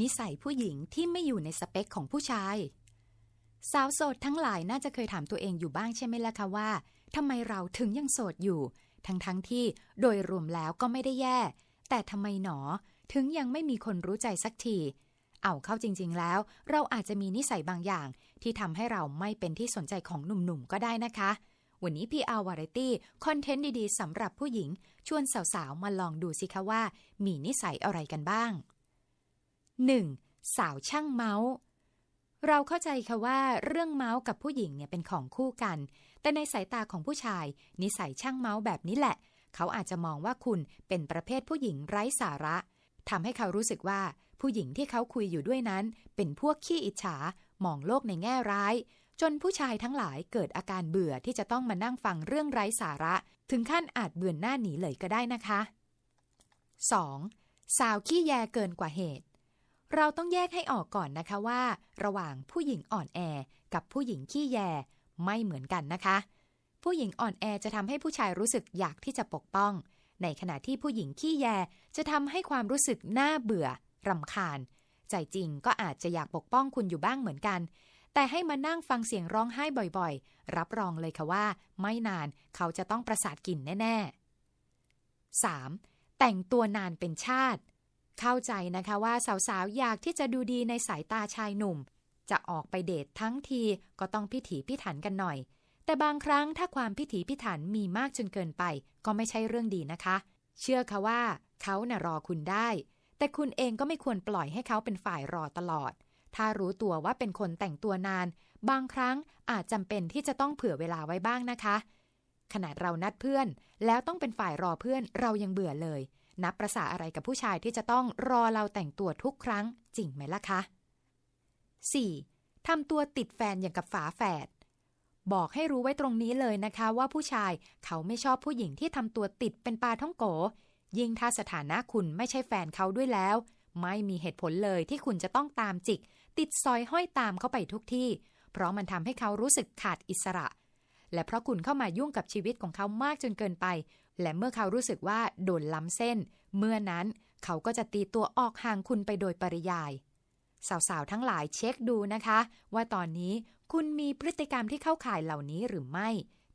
นิสัยผู้หญิงที่ไม่อยู่ในสเปคของผู้ชาย สาวโสดทั้งหลายน่าจะเคยถามตัวเองอยู่บ้างใช่ไหมล่ะคะว่าทำไมเราถึงยังโสดอยู่ ทั้งๆทที่โดยรวมแล้วก็ไม่ได้แย่ แต่ทำไมหนอถึงยังไม่มีคนรู้ใจสักที เอาเข้าจริง ๆ แล้ว เราอาจจะมีนิสัยบางอย่าง ที่ทำให้เราไม่เป็นที่สนใจของหนุ่มๆก็ได้นะคะ วันนี้ PR Variety คอนเทนต์ดีๆสำหรับผู้หญิง ชวนสาวๆมาลองดูสิคะว่า มีนิสัยอะไรกันบ้าง 1. สาวช่างเมาส์ เราเข้าใจค่ะว่าเรื่องเมาส์กับผู้หญิงเนี่ยเป็นของคู่กัน แต่ในสายตาของผู้ชาย นิสัยช่างเมาส์แบบนี้แหละ เขาอาจจะมองว่าคุณเป็นประเภทผู้หญิงไร้สาระทำให้เขารู้สึกว่า ผู้หญิงที่เขาคุยอยู่ด้วยนั้น เป็นพวกขี้อิจฉามองโลกในแง่ร้าย จนผู้ชายทั้งหลายเกิดอาการเบื่อที่จะต้องมานั่งฟังเรื่องไร้สาระ ถึงขั้นอาจเบื่อหน้าหนีเลยก็ได้นะคะ 2. สาวขี้แยเกินกว่าเหตุ เราต้องแยกให้ออกก่อนนะคะว่า ระหว่างผู้หญิงอ่อนแอ กับผู้หญิงขี้แยไม่เหมือนกันนะคะ ผู้หญิงอ่อนแอจะทำให้ผู้ชายรู้สึกอยากที่จะปกป้อง ในขณะที่ผู้หญิงขี้แยจะทำให้ความรู้สึกน่าเบื่อรำคาญ ใจจริงก็อาจจะอยากปกป้องคุณอยู่บ้างเหมือนกัน แต่ให้มานั่งฟังเสียงร้องไห้บ่อยๆ รับรองเลยค่ะว่า ไม่นานเขาจะต้องประสาทกลิ่นแน่ๆ 3. แต่งตัวนานเป็นชาติ เข้าใจนะคะว่าสาวๆ อยากที่จะดูดีในสายตาชายหนุ่ม จะออกไปเดททั้งทีก็ต้องพิถีพิถันกันหน่อย แต่บางครั้งถ้าความพิถีพิถันมีมากจนเกินไป ก็ไม่ใช่เรื่องดีนะคะ เชื่อค่ะว่าเขาน่ะรอคุณได้ แต่คุณเองก็ไม่ควรปล่อยให้เขาเป็นฝ่ายรอตลอด ถ้ารู้ตัวว่าเป็นคนแต่งตัวนาน บางครั้งอาจจำเป็นที่จะต้องเผื่อเวลาไว้บ้างนะคะ ขนาดเรานัดเพื่อน แล้วต้องเป็นฝ่ายรอเพื่อนเรายังเบื่อเลย นับประษาอะไรกับผู้ชายที่จะต้องรอเราแต่งตัวทุกครั้งจริงไหมล่ะคะ 4. ทำตัวติดแฟนอย่างกับฝาแฝด บอกให้รู้ไว้ตรงนี้เลยนะคะว่าผู้ชายเขาไม่ชอบผู้หญิงที่ทำตัวติดเป็นปลาท่องโก ยิ่งถ้าสถานะคุณไม่ใช่แฟนเขาด้วยแล้ว ไม่มีเหตุผลเลยที่คุณจะต้องตามจิก ติดซอยห้อยตามเขาไปทุกที่ เพราะมันทำให้เขารู้สึกขาดอิสระ และเพราะคุณเข้ามายุ่งกับชีวิตของเขามากจนเกินไป และเมื่อเขารู้สึกว่าโดนล้ำเส้น เมื่อนั้นเขาก็จะตีตัวออกห่างคุณไปโดยปริยาย สาวๆ ทั้งหลายเช็คดูนะคะ ว่าตอนนี้คุณมีพฤติกรรมที่เข้าข่ายเหล่านี้หรือไม่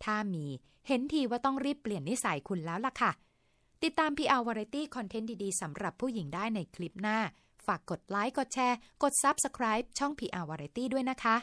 ถ้ามีเห็นทีว่าต้องรีบเปลี่ยนนิสัยคุณแล้วล่ะค่ะ ติดตาม PR Variety คอนเทนต์ดีๆสำหรับผู้หญิงได้ในคลิปหน้า ฝากกดไลค์ กดแชร์ กด Subscribe ช่อง PR Variety ด้วยนะคะ